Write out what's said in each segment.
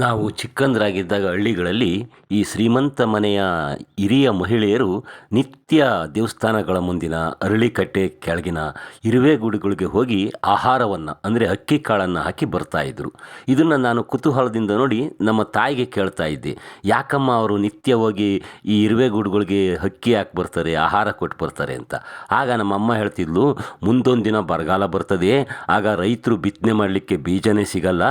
ನಾವು ಚಿಕ್ಕಂದ್ರಾಗಿದ್ದಾಗ ಹಳ್ಳಿಗಳಲ್ಲಿ ಈ ಶ್ರೀಮಂತ ಮನೆಯ ಹಿರಿಯ ಮಹಿಳೆಯರು ನಿತ್ಯ ದೇವಸ್ಥಾನಗಳ ಮುಂದಿನ ಅರಳಿಕಟ್ಟೆ ಕೆಳಗಿನ ಇರುವೆ ಗುಡುಗಳಿಗೆ ಹೋಗಿ ಆಹಾರವನ್ನು, ಅಂದರೆ ಅಕ್ಕಿ ಕಾಳನ್ನು ಹಾಕಿ ಬರ್ತಾಯಿದ್ರು ಇದನ್ನು ನಾನು ಕುತೂಹಲದಿಂದ ನೋಡಿ ನಮ್ಮ ತಾಯಿಗೆ ಕೇಳ್ತಾ ಇದ್ದೆ. ಯಾಕಮ್ಮ ಅವರು ನಿತ್ಯ ಹೋಗಿ ಈ ಇರುವೆ ಗುಡುಗಳಿಗೆ ಅಕ್ಕಿ ಹಾಕಿ ಬರ್ತಾರೆ, ಆಹಾರ ಕೊಟ್ಟು ಬರ್ತಾರೆ ಅಂತ. ಆಗ ನಮ್ಮ ಅಮ್ಮ ಹೇಳ್ತಿದ್ಲು, ಮುಂದೊಂದು ದಿನ ಬರಗಾಲ ಬರ್ತದೆ, ಆಗ ರೈತರು ಬಿತ್ತನೆ ಮಾಡಲಿಕ್ಕೆ ಬೀಜನೇ ಸಿಗಲ್ಲ.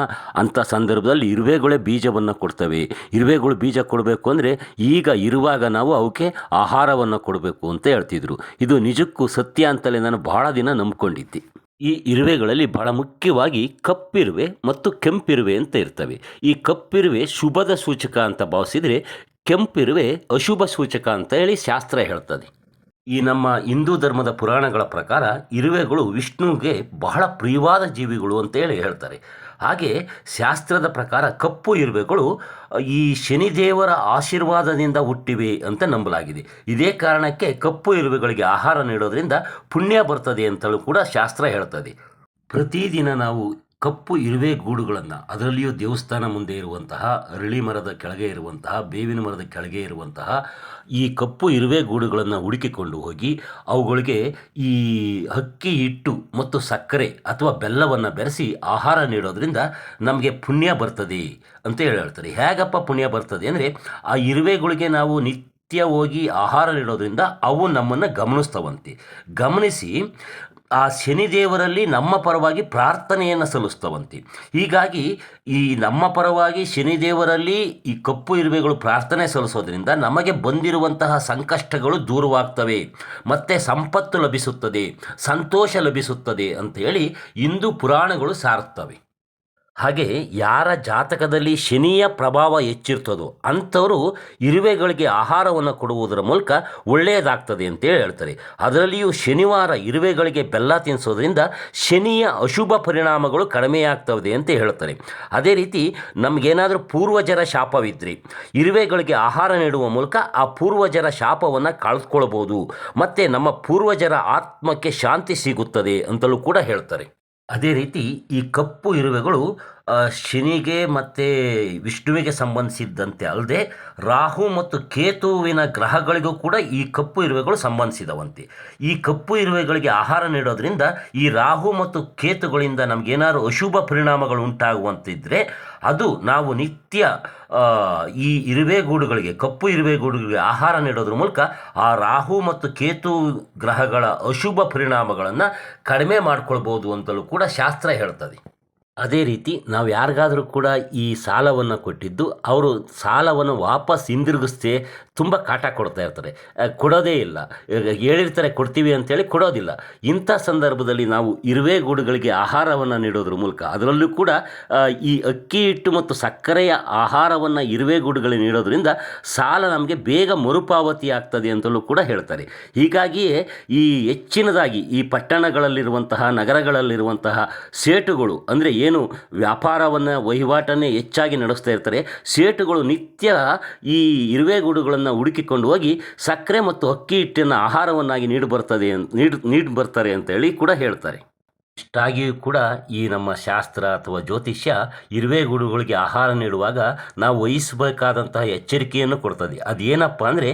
ಅಂಥ ಸಂದರ್ಭದಲ್ಲಿ ಇರುವೆಗಳೇ ಬೀಜವನ್ನು ಕೊಡ್ತವೆ. ಇರುವೆಗಳು ಬೀಜ ಕೊಡಬೇಕು ಅಂದರೆ ಈಗ ಇರುವಾಗ ನಾವು ಅವಕ್ಕೆ ಆಹಾರವನ್ನು ಕೊಡಬೇಕು ಅಂತ ಹೇಳ್ತಿದ್ರು. ಇದು ನಿಜಕ್ಕೂ ಸತ್ಯ ಅಂತಲೇ ನಾನು ಬಹಳ ದಿನ ನಂಬ್ಕೊಂಡಿದ್ದೆ. ಈ ಇರುವೆಗಳಲ್ಲಿ ಬಹಳ ಮುಖ್ಯವಾಗಿ ಕಪ್ಪಿರುವೆ ಮತ್ತು ಕೆಂಪಿರುವೆ ಅಂತ ಇರ್ತವೆ. ಈ ಕಪ್ಪಿರುವೆ ಶುಭದ ಸೂಚಕ ಅಂತ ಭಾವಿಸಿದರೆ ಕೆಂಪಿರುವೆ ಅಶುಭ ಸೂಚಕ ಅಂತ ಹೇಳಿ ಶಾಸ್ತ್ರ ಹೇಳ್ತದೆ. ಈ ನಮ್ಮ ಹಿಂದೂ ಧರ್ಮದ ಪುರಾಣಗಳ ಪ್ರಕಾರ ಇರುವೆಗಳು ವಿಷ್ಣುವಿಗೆ ಬಹಳ ಪ್ರಿಯವಾದ ಜೀವಿಗಳು ಅಂತ ಹೇಳಿ ಹೇಳ್ತಾರೆ. ಹಾಗೆ ಶಾಸ್ತ್ರದ ಪ್ರಕಾರ ಕಪ್ಪು ಇರುವೆಗಳು ಈ ಶನಿದೇವರ ಆಶೀರ್ವಾದದಿಂದ ಹುಟ್ಟಿವೆ ಅಂತ ನಂಬಲಾಗಿದೆ. ಇದೇ ಕಾರಣಕ್ಕೆ ಕಪ್ಪು ಇರುವೆಗಳಿಗೆ ಆಹಾರ ನೀಡೋದರಿಂದ ಪುಣ್ಯ ಬರ್ತದೆ ಅಂತಲೂ ಕೂಡ ಶಾಸ್ತ್ರ ಹೇಳ್ತದೆ. ಪ್ರತಿದಿನ ನಾವು ಕಪ್ಪು ಇರುವೆ ಗೂಡುಗಳನ್ನು, ಅದರಲ್ಲಿಯೂ ದೇವಸ್ಥಾನ ಮುಂದೆ ಇರುವಂತಹ, ಅರಳಿ ಮರದ ಕೆಳಗೆ ಇರುವಂತಹ, ಬೇವಿನ ಮರದ ಕೆಳಗೆ ಇರುವಂತಹ ಈ ಕಪ್ಪು ಇರುವೆ ಗೂಡುಗಳನ್ನು ಹುಡುಕಿಕೊಂಡು ಹೋಗಿ ಅವುಗಳಿಗೆ ಈ ಅಕ್ಕಿ ಹಿಟ್ಟು ಮತ್ತು ಸಕ್ಕರೆ ಅಥವಾ ಬೆಲ್ಲವನ್ನು ಬೆರೆಸಿ ಆಹಾರ ನೀಡೋದರಿಂದ ನಮಗೆ ಪುಣ್ಯ ಬರ್ತದೆ ಅಂತ ಹೇಳಿ ಹೇಳ್ತಾರೆ. ಹೇಗಪ್ಪ ಪುಣ್ಯ ಬರ್ತದೆ ಅಂದರೆ ಆ ಇರುವೆಗಳಿಗೆ ನಾವು ನಿತ್ಯ ಹೋಗಿ ಆಹಾರ ನೀಡೋದ್ರಿಂದ ಅವು ನಮ್ಮನ್ನು ಗಮನಿಸ್ತವಂತೆ. ಗಮನಿಸಿ ಆ ಶನಿದೇವರಲ್ಲಿ ನಮ್ಮ ಪರವಾಗಿ ಪ್ರಾರ್ಥನೆಯನ್ನು ಸಲ್ಲಿಸ್ತವಂತೆ ಹೀಗಾಗಿ ಈ ನಮ್ಮ ಪರವಾಗಿ ಶನಿದೇವರಲ್ಲಿ ಈ ಕಪ್ಪು ಇರುವೆಗಳು ಪ್ರಾರ್ಥನೆ ಸಲ್ಲಿಸೋದ್ರಿಂದ ನಮಗೆ ಬಂದಿರುವಂತಹ ಸಂಕಷ್ಟಗಳು ದೂರವಾಗ್ತವೆ. ಮತ್ತು ಸಂಪತ್ತು ಲಭಿಸುತ್ತದೆ, ಸಂತೋಷ ಲಭಿಸುತ್ತದೆ ಅಂತ ಹೇಳಿ ಹಿಂದೂ ಪುರಾಣಗಳು ಸಾರುತ್ತವೆ. ಹಾಗೆ ಯಾರ ಜಾತಕದಲ್ಲಿ ಶನಿಯ ಪ್ರಭಾವ ಹೆಚ್ಚಿರ್ತದೋ ಅಂಥವರು ಇರುವೆಗಳಿಗೆ ಆಹಾರವನ್ನು ಕೊಡುವುದರ ಮೂಲಕ ಒಳ್ಳೆಯದಾಗ್ತದೆ ಅಂತೇಳಿ ಹೇಳ್ತಾರೆ. ಅದರಲ್ಲಿಯೂ ಶನಿವಾರ ಇರುವೆಗಳಿಗೆ ಬೆಲ್ಲ ತಿನ್ನಿಸೋದ್ರಿಂದ ಶನಿಯ ಅಶುಭ ಪರಿಣಾಮಗಳು ಕಡಿಮೆಯಾಗ್ತವೆ ಅಂತ ಹೇಳ್ತಾರೆ. ಅದೇ ರೀತಿ ನಮಗೇನಾದರೂ ಪೂರ್ವಜರ ಶಾಪವಿದ್ದರೆ ಇರುವೆಗಳಿಗೆ ಆಹಾರ ನೀಡುವ ಮೂಲಕ ಆ ಪೂರ್ವಜರ ಶಾಪವನ್ನು ಕಳೆದುಕೊಳ್ಬೋದು ಮತ್ತು ನಮ್ಮ ಪೂರ್ವಜರ ಆತ್ಮಕ್ಕೆ ಶಾಂತಿ ಸಿಗುತ್ತದೆ ಅಂತಲೂ ಕೂಡ ಹೇಳ್ತಾರೆ. ಅದೇ ರೀತಿ ಈ ಕಪ್ಪು ಇರುವೆಗಳು ಶನಿಗೆ ಮತ್ತು ವಿಷ್ಣುವಿಗೆ ಸಂಬಂಧಿಸಿದ್ದಂತೆ ಅಲ್ಲದೆ ರಾಹು ಮತ್ತು ಕೇತುವಿನ ಗ್ರಹಗಳಿಗೂ ಕೂಡ ಈ ಕಪ್ಪು ಇರುವೆಗಳು ಸಂಬಂಧಿಸಿದವಂತೆ. ಈ ಕಪ್ಪು ಇರುವೆಗಳಿಗೆ ಆಹಾರ ನೀಡೋದ್ರಿಂದ ಈ ರಾಹು ಮತ್ತು ಕೇತುಗಳಿಂದ ನಮಗೇನಾದ್ರು ಅಶುಭ ಪರಿಣಾಮಗಳು ಉಂಟಾಗುವಂತಿದ್ದರೆ ಅದು ನಾವು ನಿತ್ಯ ಈ ಇರುವೆಗೂಡುಗಳಿಗೆ ಕಪ್ಪು ಇರುವೆಗೂಡುಗಳಿಗೆ ಆಹಾರ ನೀಡೋದ್ರ ಮೂಲಕ ಆ ರಾಹು ಮತ್ತು ಕೇತು ಗ್ರಹಗಳ ಅಶುಭ ಪರಿಣಾಮಗಳನ್ನು ಕಡಿಮೆ ಮಾಡ್ಕೊಳ್ಬೋದು ಅಂತಲೂ ಕೂಡ ಶಾಸ್ತ್ರ ಹೇಳ್ತದೆ. ಅದೇ ರೀತಿ ನಾವು ಯಾರಿಗಾದರೂ ಕೂಡ ಈ ಸಾಲವನ್ನು ಕೊಟ್ಟಿದ್ದು ಅವರು ಸಾಲವನ್ನು ವಾಪಸ್ ಹಿಂದಿರುಗಿಸ್ದೆ ತುಂಬ ಕಾಟ ಕೊಡ್ತಾ ಇರ್ತಾರೆ ಕೊಡೋದೇ ಇಲ್ಲ. ಹೇಳಿರ್ತಾರೆ ಕೊಡ್ತೀವಿ ಅಂತೇಳಿ ಕೊಡೋದಿಲ್ಲ. ಇಂಥ ಸಂದರ್ಭದಲ್ಲಿ ನಾವು ಇರುವೆ ಗೂಡುಗಳಿಗೆ ಆಹಾರವನ್ನು ನೀಡೋದ್ರ ಮೂಲಕ ಅದರಲ್ಲೂ ಕೂಡ ಈ ಅಕ್ಕಿ ಹಿಟ್ಟು ಮತ್ತು ಸಕ್ಕರೆಯ ಆಹಾರವನ್ನು ಇರುವೆ ಗೂಡುಗಳಿಗೆ ನೀಡೋದ್ರಿಂದ ಸಾಲ ನಮಗೆ ಬೇಗ ಮರುಪಾವತಿ ಆಗ್ತದೆ ಅಂತಲೂ ಕೂಡ ಹೇಳ್ತಾರೆ. ಹೀಗಾಗಿಯೇ ಈ ಹೆಚ್ಚಿನದಾಗಿ ಈ ಪಟ್ಟಣಗಳಲ್ಲಿರುವಂತಹ, ನಗರಗಳಲ್ಲಿರುವಂತಹ ಸೇಟುಗಳು, ಅಂದರೆ ಏನು ವ್ಯಾಪಾರವನ್ನು ವಹಿವಾಟನ್ನೇ ಹೆಚ್ಚಾಗಿ ನಡೆಸ್ತಾ ಇರ್ತಾರೆ. ಸೇಟುಗಳು ನಿತ್ಯ ಈ ಇರುವೆಗೂಡುಗಳನ್ನು ಹುಡುಕಿಕೊಂಡು ಹೋಗಿ ಸಕ್ಕರೆ ಮತ್ತು ಅಕ್ಕಿ ಹಿಟ್ಟಿನ ಆಹಾರವನ್ನಾಗಿ ನೀಡಿ ಬರ್ತದೆ ನೀಡಿ ನೀಡಿ ಬರ್ತಾರೆ ಅಂತೇಳಿ ಕೂಡ ಹೇಳ್ತಾರೆ. ಇಷ್ಟಾಗಿಯೂ ಕೂಡ ಈ ನಮ್ಮ ಶಾಸ್ತ್ರ ಅಥವಾ ಜ್ಯೋತಿಷ್ಯ ಇರುವೆಗೂಡುಗಳಿಗೆ ಆಹಾರ ನೀಡುವಾಗ ನಾವು ವಹಿಸಬೇಕಾದಂತಹ ಎಚ್ಚರಿಕೆಯನ್ನು ಕೊಡ್ತದೆ. ಅದೇನಪ್ಪ ಅಂದರೆ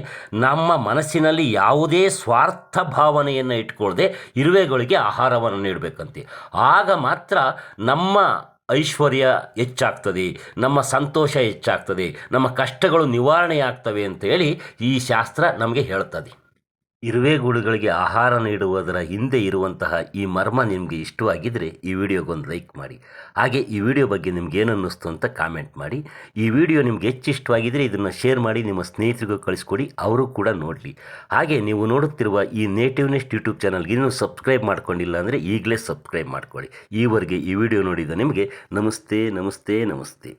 ನಮ್ಮ ಮನಸ್ಸಿನಲ್ಲಿ ಯಾವುದೇ ಸ್ವಾರ್ಥ ಭಾವನೆಯನ್ನು ಇಟ್ಕೊಳ್ಳದೆ ಇರುವೆಗಳಿಗೆ ಆಹಾರವನ್ನು ನೀಡಬೇಕಂತೆ. ಆಗ ಮಾತ್ರ ನಮ್ಮ ಐಶ್ವರ್ಯ ಹೆಚ್ಚಾಗ್ತದೆ ನಮ್ಮ ಸಂತೋಷ ಹೆಚ್ಚಾಗ್ತದೆ ನಮ್ಮ ಕಷ್ಟಗಳು ನಿವಾರಣೆ ಆಗ್ತವೆ ಅಂತೇಳಿ ಈ ಶಾಸ್ತ್ರ ನಮಗೆ ಹೇಳ್ತದೆ. ಇರುವೆಗೂಡುಗಳಿಗೆ ಆಹಾರ ನೀಡುವುದರ ಹಿಂದೆ ಇರುವಂತಹ ಈ ಮರ್ಮ ನಿಮಗೆ ಇಷ್ಟವಾಗಿದ್ದರೆ ಈ ವಿಡಿಯೋಗೊಂದು ಲೈಕ್ ಮಾಡಿ. ಹಾಗೆ ಈ ವಿಡಿಯೋ ಬಗ್ಗೆ ನಿಮ್ಗೆ ಏನನ್ನಿಸ್ತು ಅನ್ನಿಸ್ತು ಅಂತ ಕಾಮೆಂಟ್ ಮಾಡಿ. ಈ ವಿಡಿಯೋ ನಿಮ್ಗೆ ಹೆಚ್ಚು ಇಷ್ಟವಾಗಿದ್ದರೆ ಇದನ್ನು ಶೇರ್ ಮಾಡಿ, ನಿಮ್ಮ ಸ್ನೇಹಿತರಿಗೂ ಕಳಿಸ್ಕೊಡಿ, ಅವರು ಕೂಡ ನೋಡಲಿ. ಹಾಗೆ ನೀವು ನೋಡುತ್ತಿರುವ ಈ ನೇಟಿವ್ ನೆಸ್ಟ್ ಯೂಟ್ಯೂಬ್ ಚಾನಲ್ಗೆ ಇನ್ನೂ ಸಬ್ಸ್ಕ್ರೈಬ್ ಮಾಡ್ಕೊಂಡಿಲ್ಲ ಅಂದರೆ ಈಗಲೇ ಸಬ್ಸ್ಕ್ರೈಬ್ ಮಾಡ್ಕೊಳ್ಳಿ. ಈವರೆಗೆ ಈ ವಿಡಿಯೋ ನೋಡಿದ ನಿಮಗೆ ನಮಸ್ತೆ ನಮಸ್ತೆ ನಮಸ್ತೆ.